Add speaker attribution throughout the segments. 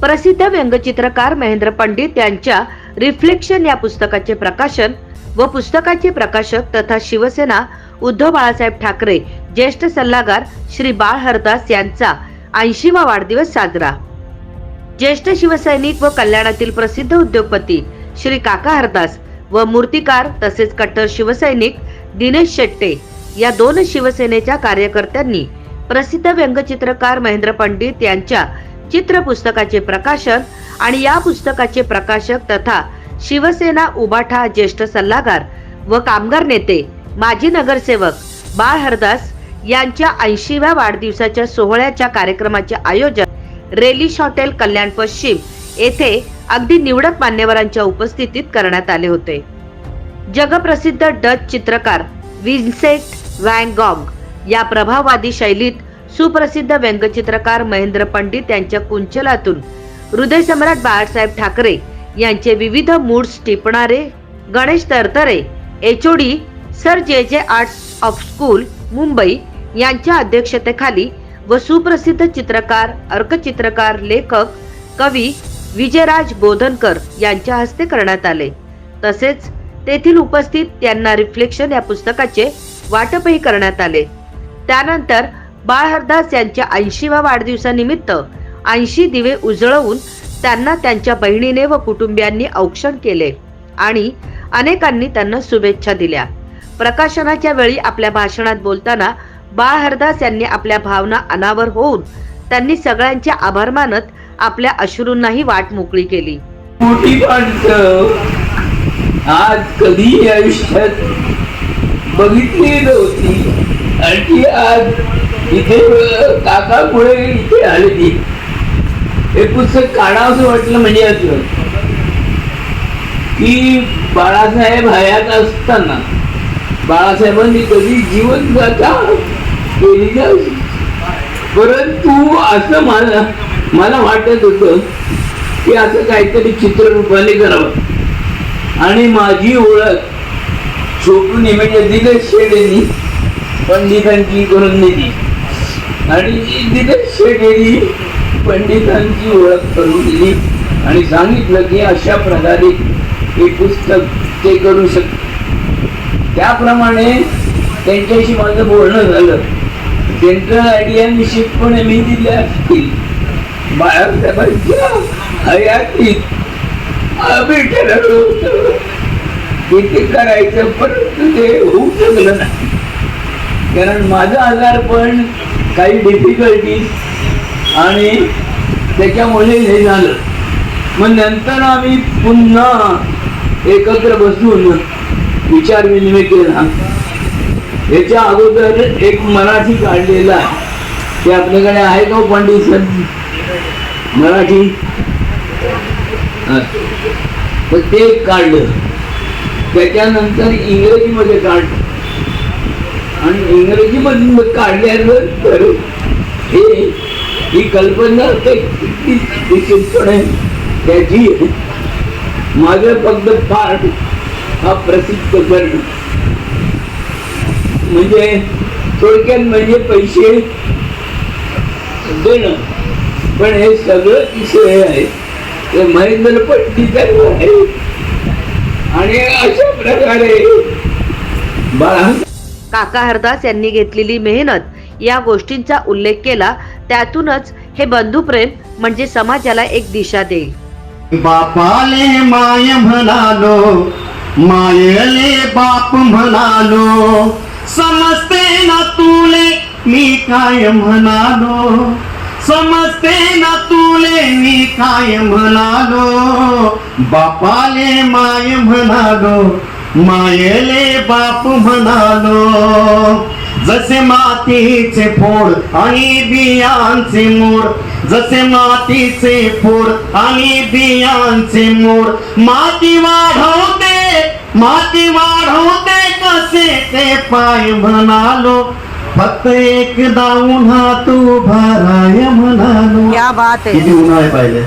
Speaker 1: प्रसिद्ध व्यंगचित्रकार महेंद्र पंडित यांच्या रिफ्लेक्शन या पुस्तकाचे प्रकाशन व पुस्तकाचे प्रकाशक तथा शिवसेना उद्धव बाळासाहेब ठाकरे ज्येष्ठ सल्लागार श्री बाळ हरदास यांचा ऐंशीवा वाढदिवस साजरा. ज्येष्ठ शिवसैनिक व कल्याणातील प्रसिद्ध उद्योगपती श्री काका हरदास व मूर्तिकार तसेच कट्टर शिवसैनिक दिनेश शेट्टे या दोन शिवसेनेच्या कार्यकर्त्यांनी प्रसिद्ध व्यंगचित्रकार महेंद्र पंडित यांच्या चित्र पुस्तकाचे प्रकाशक आणि या पुस्तकाचे प्रकाशक तथा शिवसेना उबाठा ज्येष्ठ सल्लागार व कामगार नेते माजी नगरसेवक बाळ हरदास यांच्या ऐंशीव्या वाढदिवसाच्या सोहळ्याच्या कार्यक्रमाचे आयोजन रेलिश हॉटेल कल्याण पश्चिम येथे अगदी निवडक मान्यवरांच्या उपस्थितीत करण्यात आले होते. जगप्रसिद्ध डच चित्रकार विन्सेंट वॅन गॉग या प्रभाववादी शैलीत सुप्रसिद्ध व्यंगचित्रकार महेंद्र पंडित यांच्या कुंचलातून. हृदय सम्राट बाळासाहेब ठाकरे यांचे विविध moods टिपणारे Ganesh Tartare HOD sir J J arts of school Mumbai यांच्या अध्यक्षतेखाली व सुप्रसिद्ध चित्रकार अर्कचित्रकार लेखक कवी विजयराज बोधनकर यांच्या हस्ते करण्यात आले. तसेच तेथील उपस्थित त्यांना रिफ्लेक्शन या पुस्तकाचे वाटपही करण्यात आले. त्यानंतर बाळ हरदास यांच्या ऐंशीव्या वाढदिवसानिमित्त ऐंशी दिवे उजळवून त्यांना त्यांच्या बहिणीने व कुटुंबियांनी औक्षण केले आणि अनेकांनी त्यांना शुभेच्छा दिल्या. प्रकाशनाच्या वेळी आपल्या भाषणात बोलताना बाळ हरदास यांनी आपल्या भावना अनावर होऊन त्यांनी सगळ्यांचे आभार मानत आपल्या अश्रूंनाही वाट मोकळी केली.
Speaker 2: मोठी आज कधी आयुष्यात बघितली नव्हती. आणि आज इथे काकामुळे इथे आलेली हे पुस्तक काढावंसं वाटलं म्हणजे असं. की बाळासाहेब हयात असताना बाळासाहेबांनी कधी जीवन गाथा केली नाही परंतु असं मला मला वाटत होतं की असं काहीतरी चित्ररूपाने करावं. आणि माझी ओळख छोटू निमित्त दिनेश शेडेनी पंडितांची करून दिली आणि दिनेश शेडेनी पंडितांची ओळख करून दिली आणि सांगितलं की अशा प्रकारे हे पुस्तक ते करू शक त्याप्रमाणे त्यांच्याशी माझं बोलणं झालं. सेंट्रल आयडिया निश्चितपणे मी दिल्या असतील. बाळासाहेबांच्या हयातीत आम्ही ठरवलं होतं. ते करायचं परंतु ते होऊ शकलं नाही. कारण माझं आजारपण काही डिफिकल्टीज आणि त्याच्यामुळे हे झालं. मग नंतर आम्ही पुन्हा एकत्र बसून विचार विनिमय केला. याच्या अगोदर एक मराठी काढलेला आहे. ते आपल्याकडे आहे का हो, पंडित सर? मराठी? ते काढलं. त्याच्यानंतर इंग्रजीमध्ये काढलं. इंग्रजी मधून काढल्यानंतर हे ही कल्पना निश्चितपणे त्याची माझं फक्त पाठ हा प्रसिद्ध करणं. म्हणजे थोडक्यात म्हणजे पैसे देणं. पण हे सगळं विषय आहे. ते महेंद्र पंडितांवर आहे. आणि अशा प्रकारे बाळा
Speaker 1: काका हरदास यांनी घेतलेली मेहनत या गोष्टींचा उल्लेख केला त्यातूनच हे बंधुप्रेम म्हणजे समाजाला एक दिशा देईल.
Speaker 3: बापाले माय म्हणालो मायले बाप म्हणालो समजते ना तुले मी काय म्हणालो समजते ना तुले मी काय म्हणालो बापाले माय म्हणालो मायले बाप म्हणालो जसे मातीचे फोड आणि बियांचे मोड जसे मातीचे फोड आणि बियांचे मोड माती वाढवते माती वाढवते कसे ते पाय म्हणालो. फक्त एकदा उन्हात उभा राय म्हणालो. किती उन्हाळे पाहिले?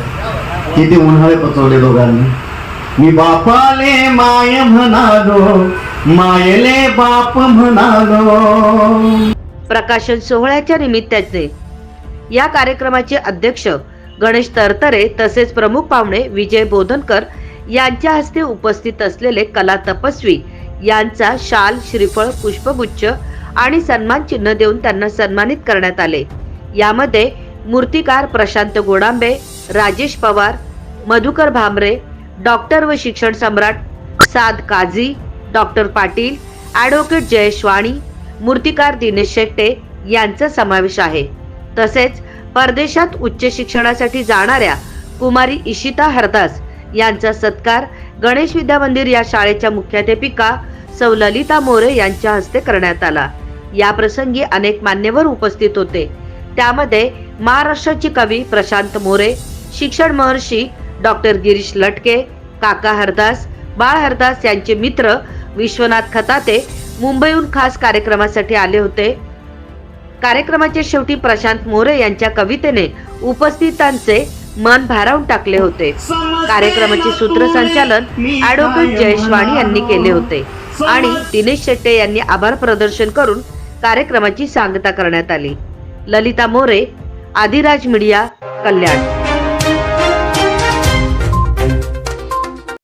Speaker 3: किती उन्हाळे पचवले दोघांनी. मी बापाले माय म्हणालो मायले बाप म्हणालो.
Speaker 1: प्रकाशन सोहळ्याच्या निमित्ताने या कार्यक्रमाचे अध्यक्ष गणेश तरतरे तसेच प्रमुख पाहुणे विजय बोधनकर यांच्या हस्ते उपस्थित असलेले कला तपस्वी यांचा शाल श्रीफळ पुष्पगुच्छ आणि सन्मान चिन्ह देऊन त्यांना सन्मानित करण्यात आले. यामध्ये मूर्तिकार प्रशांत गोडांबे राजेश पवार मधुकर भामरे डॉक्टर व शिक्षण सम्राट साद काझी डॉक्टर पाटील ॲडव्होकेट जयेश वाणी मूर्तिकार दिनेश शेट्टे यांचा समावेश आहे. तसेच परदेशात उच्च शिक्षणासाठी जाणाऱ्या कुमारी इशिता हरदास यांचा सत्कार गणेश विद्या मंदिर या शाळेच्या मुख्याध्यापिका सौ ललिता मोरे यांच्या हस्ते करण्यात आला. या प्रसंगी अनेक मान्यवर उपस्थित होते. त्यामध्ये महाराष्ट्राचे कवी प्रशांत मोरे शिक्षण महर्षी डॉक्टर गिरीश लटके काका हरदास बाळ हरदास यांचे मित्र विश्वनाथ खताते मुंबईहून खास कार्यक्रमासाठी आले होते. कार्यक्रमाच्या शेवटी प्रशांत मोरे यांच्या कवितेने उपस्थितांचे मन भारावून टाकले होते. कार्यक्रमाचे सूत्रसंचालन ऍडव्होकेट जयेश वाणी यांनी केले होते. आणि दिनेश शेट्टे यांनी आभार प्रदर्शन करून कार्यक्रमाची सांगता करण्यात आली. ललिता मोरे आदिराज मीडिया कल्याण.